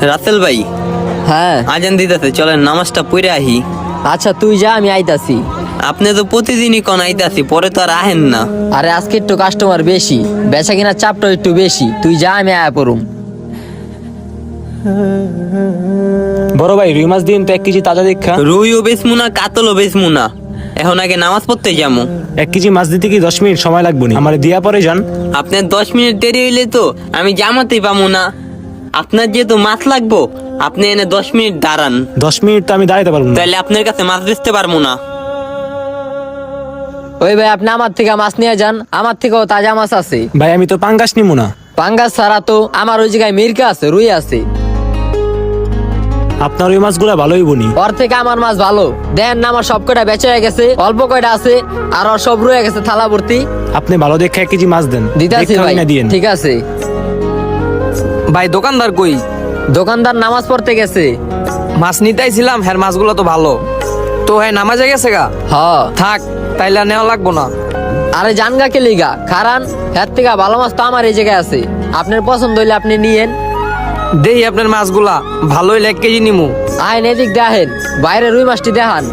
রাসেল ভাই হ্যাঁ। আজান দিতেছে চলেন নামাজটা পড়ে আহি আচ্ছা তুই যা আমি আইতাছি। আপনি তো প্রতিদিনই কোন আইতাছি পরে তো আর আহেন না। আরে আজকে একটু কাস্টমার বেশি। বেচা কিনা চাপটা একটু বেশি। তুই যা আমি আয়া পড়ুম। বড় ভাই রুই মাছ দিন তো এক কেজি তাজা দেখা। রুইও বেসমু না কাতলও বেসমু না এখন আগে নামাজ পড়তে যাব এক কেজি মাছ দিতে কি দশ মিনিট সময় লাগবে না? আমার দিয়া পরে যান। আপনার দশ মিনিট দেরি হইলে তো আমি জামাতেই পাবো না। আপনার যেহেতু মাছ লাগবো আপনি এনে দশ মিনিট দাঁড়ান। দশ মিনিট তো আমি দাঁড়াতে পারব না। তাহলে আপনার কাছে মাছ বেচতে পারব না। ওই ভাই আপনি আমার থেকে মাছ নিয়ে যান আমার থেকেও তাজা মাছ আছে। ভাই আমি তো পাঙ্গাস নিবো না। পাঙ্গাস ছাড়া তো আমার ওই জায়গায় মির্কা আছে রুই আছে। আপনার ওই মাছগুলা ভালোই বনি। ওর থেকে আমার মাছ ভালো। দেন না আমার সব কয়টা বেচা হয়ে গেছে অল্প কয়টা আছে আর ওর সব রয়ে গেছে থালা ভর্তি। আপনি ভালো দেখে এক কেজি মাছ দেন। দিতাছি দেখা ভাই ঠিক আছে। ভাই দোকানদার কই? দোকানদার নামাজ পড়তে গেছে। মাছ নিতেইছিলাম হ্যাঁ মাছগুলো তো ভালো। তো হ্যাঁ নামাজে গেছে গা? হ। থাক তাইলে নেওয়া লাগবো না। আরে জানগা কে লিগা? কারণ হ্যার থেকে ভালো মাছ তো আমার এই জায়গায় আছে। আপনার পছন্দ হইলে আপনি নিয়েন। দেই আপনার মাছগুলা ভালোই এক কেজি নিমু। আইন এদিক দেখেন বাইরে রুই মাছটি দেখান।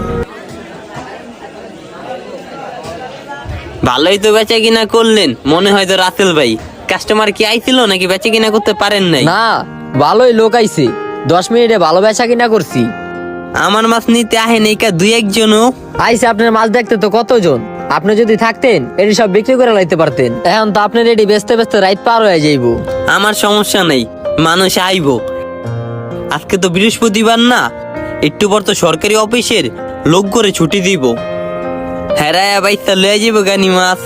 ভালোই তো বেচা কিনা করলেন মনে হয় তো রাতেল ভাই। কাস্টমার কি আইছিল নাকি বেচা কিনা করতে পারেন নাই? না ভালোই লোক আইছে। দশ মিনিটে ভালো বেচা কিনা করছি। আমার মাছ নিতে আহেন এই কা দুই একজনও। আইসে আপনার মাছ দেখতে তো কতজন? আপনি যদি থাকতেন এটি সব বিক্রি করে লাইতে পারতেন। এখন তো আপনার এটি বেচতে বেচতে রাইত পার হয়ে যাইব। আমার সমস্যা নেই মানুষ আইব। আজকে তো বৃহস্পতিবার না একটু পর তো সরকারি অফিসের লোক করে ছুটি দিব। হেরায়া বাইসা লয়ে যাব গানি মাছ।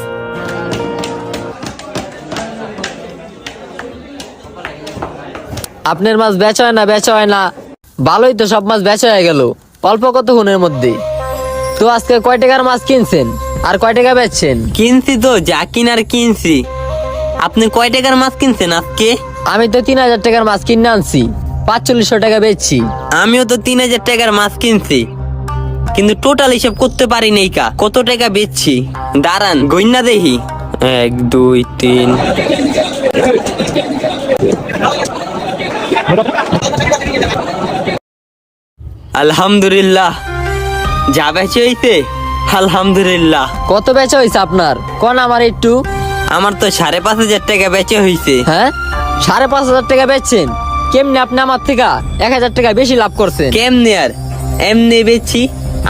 আপনার মাছ বেচা হয় না বেচা হয় না। ভালোই তো সব মাছ বেচা হয়ে গেল। অল্প কতক্ষণের মধ্যে? তো আজকে কয় টাকার মাছ কিনছেন? আর কয় টাকা বেচছেন? কিনছি তো যা কিনার কিনছি। আপনি কয় টাকার মাছ কিনছেন আজকে? আমি তো তিন হাজার টাকার মাছ কিনে আনছি। পাঁচচল্লিশশো টাকা বেচছি। আমিও তো তিন হাজার টাকার মাছ কিনছি। কিন্তু টোটাল হিসাব করতে পারি নাই কা। কত টাকা বেচছি? দাঁড়ান গইনা দেখি। এক দুই তিন। আলহামদুলিল্লাহ। যা বেঁচে হইতে আলহামদুলিল্লাহ। কত বেচা হয়েছে আপনার? কোন আমার একটু? আমার তো সাড়ে পাঁচ হাজার টাকা বেচে হইছে। হ্যাঁ? সাড়ে পাঁচ হাজার টাকা বেচছেন? কেমনি আপনি আমার থেকে এক হাজার টাকা বেশি লাভ করছেন? কেমনি আর? এমনি বেচছি।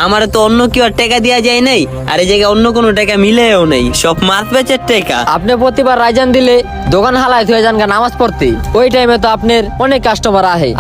আমার তো অন্য কেউ আর টাকা দেওয়া যায় নাই, আর এই জায়গায় অন্য কোনো টাকা মিলেও নেই। সব মাছ বেচার টাকা। আপনি প্রতিবার রায়জান দিলে দোকান হালায় হয়ে যান নামাজ পড়তে। ওই টাইমে তো আপনার অনেক কাস্টমার আহে